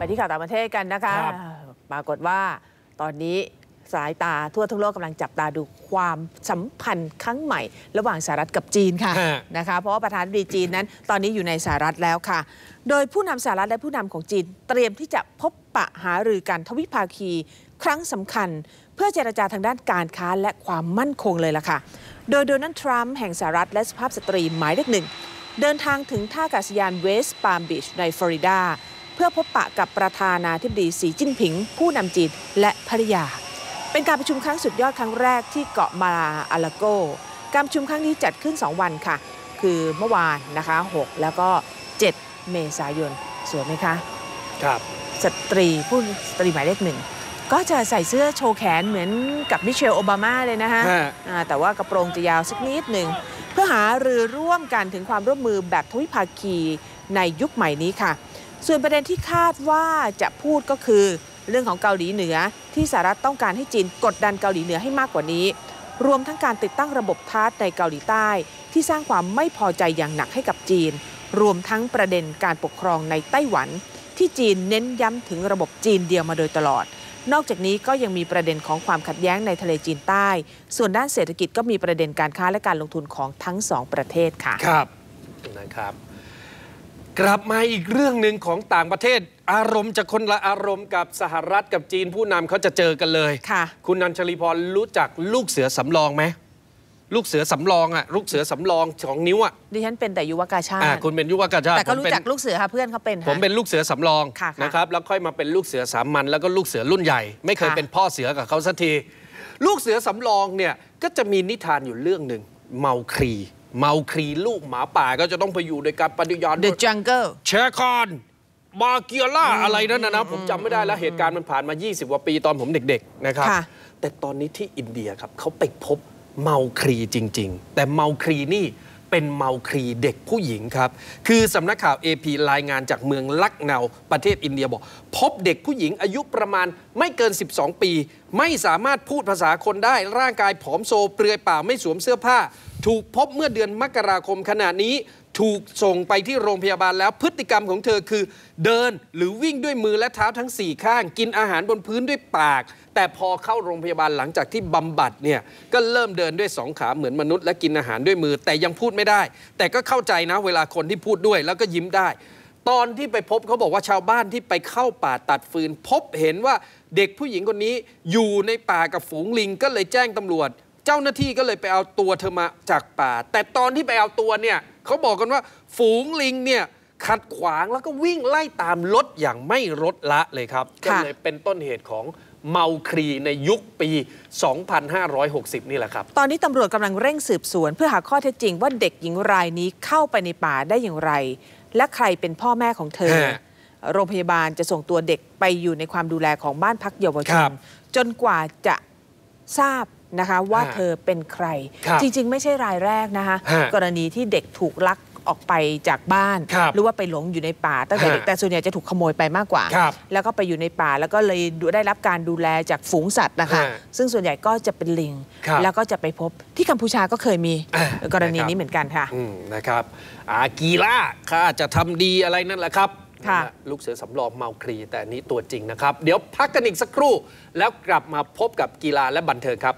ไปที่ข่าวต่างประเทศกันนะคะครับปรากฏว่าตอนนี้สายตาทั่วทั้งโลกกำลังจับตาดูความสัมพันธ์ครั้งใหม่ ระหว่างสหรัฐกับจีนค่ะฮะนะคะ เพราะว่าประธานาธิบดีจีนนั้น ตอนนี้อยู่ในสหรัฐแล้วค่ะ โดยผู้นำสหรัฐและผู้นำของจีน เตรียมที่จะพบปะหารือกันทวิภาคี ครั้งสำคัญ เพื่อเจรจาทางด้านการค้าและความมั่นคงเลยล่ะค่ะ โดยโดนัลด์ทรัมป์แห่งสหรัฐและสุภาพสตรีหมายเลขหนึ่งเดินทางถึงท่าอากาศยานเวสต์ปาล์มบีชในฟลอริดาเพื่อพบปะกับประธานาธิบดีสีจิ้นผิง ผู้นำจีนและภริยา เป็นการประชุมครั้งสุดยอดครั้งแรกที่เกาะมาอาลาโก การประชุมครั้งนี้จัดขึ้น 2 วันค่ะ คือเมื่อวานนะคะ 6 แล้วก็ 7 เมษายน สวยไหมคะ ครับสตรีผู้สตรีหมายเลขหนึ่งก็จะใส่เสื้อโชว์แขนเหมือนกับมิเชลโอบามาเลยนะคะฮะอ่าแต่ว่ากระโปรงจะยาวสักนิดหนึ่ง เพื่อหารือร่วมกันถึงความร่วมมือแบบทวิภาคีในยุคใหม่นี้ค่ะ ส่วนประเด็นที่คาดว่าจะพูดก็คือเรื่องของเกาหลีเหนือที่สหรัฐต้องการให้จีนกดดันเกาหลีเหนือให้มากกว่านี้ รวมทั้งการติดตั้งระบบทาร์ตในเกาหลีใต้ ที่สร้างความไม่พอใจอย่างหนักให้กับจีน รวมทั้งประเด็นการปกครองในไต้หวัน ที่จีนเน้นย้ำถึงระบบจีนเดียวมาโดยตลอด นอกจากนี้ก็ยังมีประเด็นของความขัดแย้งในทะเลจีนใต้ ส่วนด้านเศรษฐกิจก็มีประเด็นการค้าและการลงทุนของทั้งสองประเทศค่ะ ครับนะครับ กลับมาอีกเรื่องหนึ่งของต่างประเทศ อารมณ์จะคนละอารมณ์กับสหรัฐกับจีนผู้นำเขาจะเจอกันเลยค่ะ คุณนันชลีพรรู้จักลูกเสือสำรองไหมลูกเสือสำรองอะลูกเสือสำรองสองนิ้วอะดิฉันเป็นแต่ยุวกาชาติอ่าคุณเป็นยุวกาชาติแต่ก็ผมรู้เป็นจักลูกเสือค่ะเพื่อนเขาเป็นผมค่ะเป็นลูกเสือสำรองค่ะค่ะนะครับแล้วค่อยมาเป็นลูกเสือสามัญแล้วก็ลูกเสือรุ่นใหญ่ ไม่เคยค่ะเป็นพ่อเสือกับเขาสักที ลูกเสือสำรองเนี่ยก็จะมีนิทานอยู่เรื่องหนึ่งเมาครี เมาครีลูกหมาป่าก็จะต้องไปอยู่ในการปฏิญาณ The Jungle แชร์คอนมาเกียร่าอะไรนั่นนะนะผมจำไม่ได้แล้วเหตุการณ์มันผ่านมา 20กว่าปีตอนผมเด็กๆนะครับค่ะแต่ตอนนี้ที่อินเดียครับเขาไปพบเมาครีจริง ๆ แต่เมาครีนี่เป็นเมาครีเด็กผู้หญิงครับ คือสำนักข่าว AP รายงานจากเมืองลักเนาประเทศอินเดียบอก พบเด็กผู้หญิงอายุประมาณไม่เกิน 12 ปี ไม่สามารถพูดภาษาคนได้ร่างกายผอมโซเปลือยเปล่าไม่สวมเสื้อผ้า ถูกพบเมื่อเดือนมกราคมขณะนี้ถูกส่งไปที่โรงพยาบาลแล้วพฤติกรรมของเธอคือ เดินหรือวิ่งด้วยมือและเท้าทั้ง 4 ข้าง กินอาหารบนพื้นด้วยปาก แต่พอเข้าโรงพยาบาลหลังจากที่บำบัดเนี่ยก็เริ่มเดินด้วยสองขาเหมือนมนุษย์และกินอาหารด้วยมือ แต่ยังพูดไม่ได้ แต่ก็เข้าใจนะเวลาคนที่พูดด้วยแล้วก็ยิ้มได้ ตอนที่ไปพบเขาบอกว่าชาวบ้านที่ไปเข้าป่าตัดฟืน พบเห็นว่าเด็กผู้หญิงคนนี้อยู่ในป่ากับฝูงลิงก็เลยแจ้งตำรวจ เจ้าหน้าที่ก็เลยไปเอาตัวเธอมาจากป่า แต่ตอนที่ไปเอาตัวเนี่ยเขาบอกกันว่าฝูงลิงเนี่ยขัดขวางแล้วก็วิ่งไล่ตามรถอย่างไม่ลดละเลยครับก็ค่ะเลยเป็นต้นเหตุของเมาครีในยุคปี 2560 นี่แหละครับ ตอนนี้ตำรวจกำลังเร่งสืบสวน เพื่อหาข้อเท็จจริงว่าเด็กหญิงรายนี้เข้าไปในป่าได้อย่างไร และใครเป็นพ่อแม่ของเธอฮะโรงพยาบาลจะส่งตัวเด็กไปอยู่ในความดูแลของบ้านพักเยาวชครันบจนกว่าจะ ทราบนะคะว่าฮะเธอเป็นใครครับจริง ๆ ไม่ใช่รายแรกนะคะฮะกรณีที่เด็กถูกลักออกไปจากบ้านครับหรือว่าไปหลงอยู่ในป่าตั้งแต่เด็กฮะแต่ส่วนใหญ่จะถูกขโมยไปมากกว่าครับแล้วก็ไปอยู่ในป่าแล้วก็เลยดูได้รับการดูแลจากฝูงสัตว์นะคะฮะซึ่งส่วนใหญ่ก็จะเป็นลิงครับแล้วก็จะไปพบที่กัมพูชาก็เคยมีอ่ากรณีนะครับนี้เหมือนกันค่ะอืมนะครับอากีล่าข้าจะทำดีอะไรนั่นแหละครับ ค่ะนั่นแหละลูกเสือสำรองเมาครีแต่อันนี้ตัวจริงนะครับ เดี๋ยวพักกันอีกสักครู่ แล้วกลับมาพบกับกีฬาและบันเทิงครับ